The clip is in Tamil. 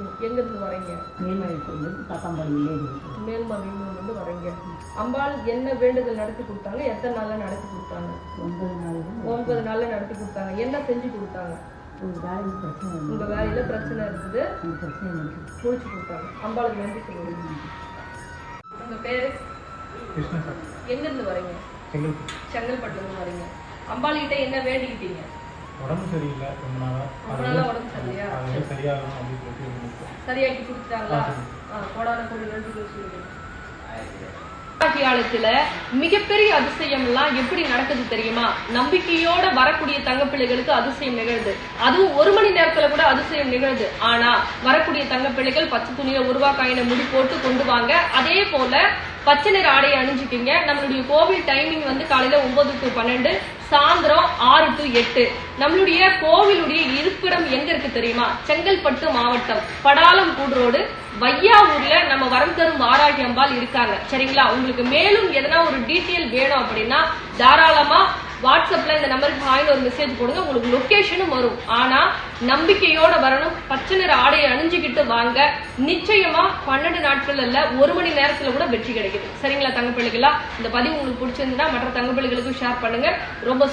மகாலட்சுமி எங்க இருந்து வரீங்க? மேல்மலைக்கு காத்தாம்பாடியிலே இருக்கு. மேல்மலையில இருந்து வரீங்க. அம்பாள் என்ன வேண்டுதல் நடத்தி கொடுத்தாங்க? எத்தனை நாள்ல நடத்தி கொடுத்தாங்க? ஒன்பது நாள் ஒன்பது நாள்ல நடத்தி கொடுத்தாங்க. என்ன செஞ்சு கொடுத்தாங்க? உங்க வேலையில பிரச்சனை இருக்குது. முடிச்சு கொடுத்தாங்க. அம்பாளுக்கு நன்றி சொல்லுங்க. உங்க பேரு? கிருஷ்ணன் சார். எங்க இருந்து வரீங்க? செங்கல்பட்டு. செங்கல்பட்டுல இருந்து வரீங்க. அம்பாள் கிட்ட என்ன வேண்டிக்கிட்டீங்க? உடம்பு சரியில்லை. ரொம்ப நாளா. ரொம்ப நாளா உடம்பு வந்து சரியாகணும் அப்படின்னு. சரியாக்கி கொடுத்துட்டாங்களா? கோடான கோடி காலத்துல மிகப்பெரிய அதிசயம் எல்லாம் எப்படி நடக்குது தெரியுமா? நம்பிக்கையோட வரக்கூடிய தங்கப்பிள்ளைகளுக்கு அதிசயம் நிகழுது. அதுவும் ஒரு மணி நேரத்துல கூட அதிசயம் நிகழுது. ஆனா வரக்கூடிய தங்கப்பிள்ளைகள் பச்சை துணியில உருவா காயின முடி போட்டு கொண்டு வாங்க. அதே போல பச்சை நிற ஆடையை அணிஞ்சுக்கிங்க. நம்மளுடைய கோவில் டைமிங் வந்து காலையில ஒன்பது டு பன்னெண்டு சாயந்தரம் ஆறு டு எட்டு. நம்மளுடைய கோவிலுடைய இருப்பிடம் எங்க இருக்கு தெரியுமா? செங்கல்பட்டு மாவட்டம் படாலம் கூடுரோடு வையாவூர்ல நம்ம வரம் தரும் வாராகி அம்பாள் இருக்காங்க. சரிங்களா? உங்களுக்கு மேலும் எதனா ஒரு டீட்டெயில் வேணும் அப்படின்னா தாராளமா நம்பருக்கு ஒரு மெசேஜ் போடுங்க உங்களுக்கு லொக்கேஷனும் வரும். ஆனா நம்பிக்கையோட வரணும் பச்சை நிற ஆடையை அணிஞ்சுக்கிட்டு வாங்க. நிச்சயமா பன்னெண்டு நாட்கள் இல்ல ஒரு மணி நேரத்துல கூட வெற்றி கிடைக்குது. சரிங்களா தங்க பிள்ளைகளா இந்த பதிவு உங்களுக்கு பிடிச்சிருந்தா மற்ற தங்க பிள்ளைகளுக்கும் ஷேர் பண்ணுங்க. ரொம்ப